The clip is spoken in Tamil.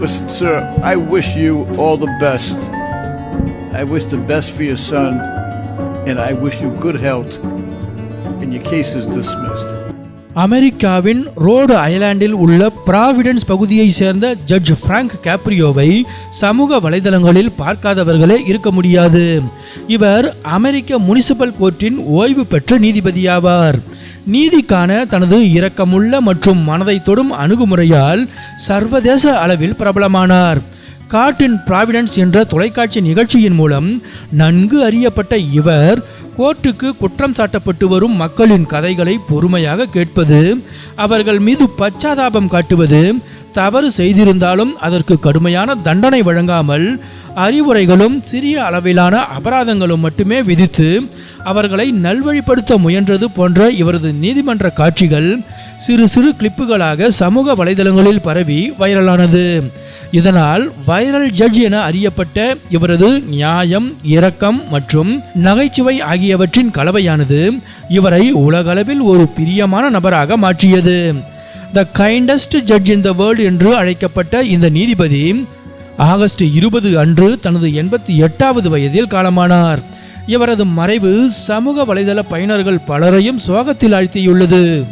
Listen, sir, I wish you all the best. I wish the best for your son, and I wish you good health. And your case is dismissed. அமெரிக்காவின் ரோடு ஐலாண்டில் உள்ள பிராவிடன்ஸ் பகுதியை சேர்ந்த ஜட்ஜ் பிராங்க் கேப்ரியோவை சமூக வலைதளங்களில் பார்க்காதவர்களே இருக்க முடியாது இவர் அமெரிக்க முனிசிபல் கோர்ட்டின் ஓய்வு பெற்ற நீதிபதியாவார் நீதிக்கான தனது இரக்கமுள்ள மற்றும் மனதை தொடும் அணுகுமுறையால் சர்வதேச அளவில் பிரபலமானார். காட்டின் பிராவிடன்ஸ் என்ற தொலைக்காட்சி நிகழ்ச்சியின் மூலம் நன்கு அறியப்பட்ட இவர் கோர்ட்டுக்கு குற்றம் சாட்டப்பட்டு வரும் மக்களின் கதைகளை பொறுமையாக கேட்பது அவர்கள் மீது பச்சாதாபம் காட்டுவது தவறு செய்திருந்தாலும் அதற்கு கடுமையான தண்டனை வழங்காமல் அறிவுரைகளும் சிறிய அளவிலான அபராதங்களும் மட்டுமே விதித்து அவர்களை நல்வழிப்படுத்த முயன்றது போன்ற இவரது நீதிமன்ற காட்சிகள் சிறு சிறு கிளிப்புகளாக சமூக வலைதளங்களில் பரவி வைரலானது. இதனால் வைரல் ஜட்ஜ் என அறியப்பட்ட இவரது நியாயம் இரக்கம் மற்றும் நகைச்சுவை ஆகியவற்றின் கலவையானது இவரை உலகளவில் ஒரு பிரியமான நபராக மாற்றியது. The kindest judge in the world என்று அழைக்கப்பட்ட இந்த நீதிபதி ஆகஸ்ட் இருபது அன்று தனது எண்பத்தி எட்டாவது வயதில் காலமானார். இவரது மறைவு சமூக வலைதள பயனர்கள் பலரையும் சோகத்தில் ஆழ்த்தியுள்ளது.